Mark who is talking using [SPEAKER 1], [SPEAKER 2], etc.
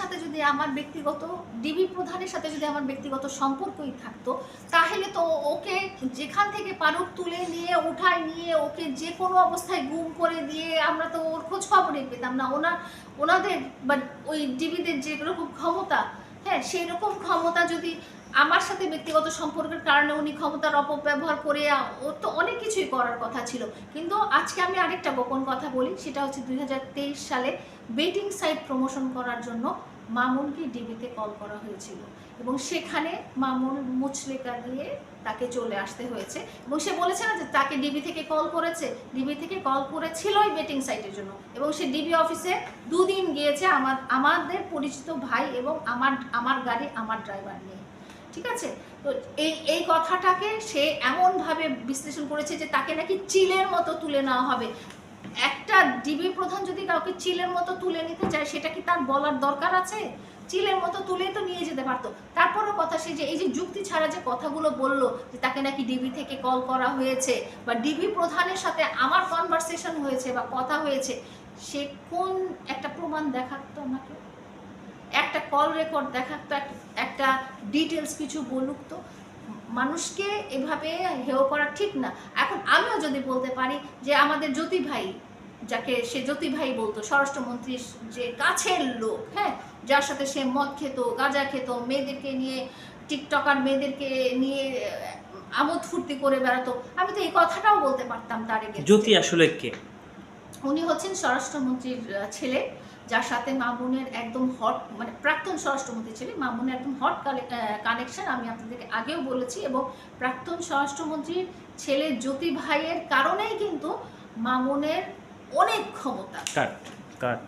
[SPEAKER 1] সাথে যদি আমার ব্যক্তিগত ডিবি প্রধানের সাথে যদি আমার ব্যক্তিগত সম্পর্কই থাকতো, তাহলে তো ওকে যেখান থেকে পারুক তুলে নিয়ে, উঠায় নিয়ে, ওকে যে কোনো অবস্থায় গুম করে দিয়ে আমরা তো ওর খোঁজ খবরই পেতাম না। ওনার ওনাদের বা ওই ডিবিদের যেরকম ক্ষমতা হ্যাঁ সেই রকম ক্ষমতা যদি আমার সাথে ব্যক্তিগত সম্পর্কের কারণে উনি ক্ষমতার অপব্যবহার করে ওর তো অনেক কিছুই করার কথা ছিল। কিন্তু আজকে আমি আরেকটা গোপন কথা বলি, সেটা হচ্ছে দুই হাজার তেইশ সালে বেটিং সাইট প্রমোশন করার জন্য মামুনকে ডিবিতে কল করা হয়েছিল। এবং সেখানে মামুন মুচলেকা দিয়ে তাকে চলে আসতে হয়েছে। এবং সে বলেছে না যে তাকে ডিবি থেকে কল করেছে, ডিবি থেকে কল করেছিল ওই বেটিং সাইটের জন্য। এবং সে ডিবি অফিসে দুদিন গিয়েছে আমার, আমাদের পরিচিত ভাই এবং আমার আমার গাড়ি, আমার ড্রাইভার নিয়ে। ঠিক আছে? তো এই এই কথাটাকে সে এমনভাবে বিশ্লেষণ করেছে যে তাকে নাকি চিলের মতো তুলে নেওয়া হবে। একটা ডিবি প্রধান যদি কাউকে চিলের মতো তুলে নিতে চায়, সেটা কি তার বলার দরকার আছে? চিলের মতো তুলে তো নিয়ে যেতে পারতো। তারপরও কথা সে যে, এই যে যুক্তি ছাড়া যে কথাগুলো বলল যে তাকে নাকি ডিবি থেকে কল করা হয়েছে বা ডিবি প্রধানের সাথে আমার কনভারসেশন হয়েছে বা কথা হয়েছে, সে কোন একটা প্রমাণ দেখাতো আমাকে? একটা কল রেকর্ড দেখাতো একটা ডিটেলস কিছু বলুক তো মানুষকে এভাবে হেয় করা ঠিক না। এখন আমিও যদি বলতে পারি যে আমাদের জ্যোতি ভাই যাকে সে জ্যোতি ভাই বলতো স্বরাষ্ট্রমন্ত্রীর যে কাছের লোক হ্যাঁ? যার সাথে সে মদ খেত গাঁজা খেত মেয়েদেরকে নিয়ে টিকটকার মেয়েদেরকে নিয়ে আমোদ ফুর্তি করে বেড়াতো আমি তো এই কথাটাও বলতে পারতাম তার
[SPEAKER 2] জ্যোতি আসলে কে?
[SPEAKER 1] উনি হচ্ছেন স্বরাষ্ট্রমন্ত্রীর ছেলে। যার সাথে মামুনের একদম হট মানে প্রাক্তন স্বরাষ্ট্রমন্ত্রী ছেলে মামুনের একদম হট কানেকশন আমি আপনাদেরকে আগেও বলেছি এবং প্রাক্তন স্বরাষ্ট্রমন্ত্রীর ছেলে জ্যোতি ভাইয়ের কারণেই কিন্তু মামুনের অনেক ক্ষমতা।
[SPEAKER 2] কাট কাট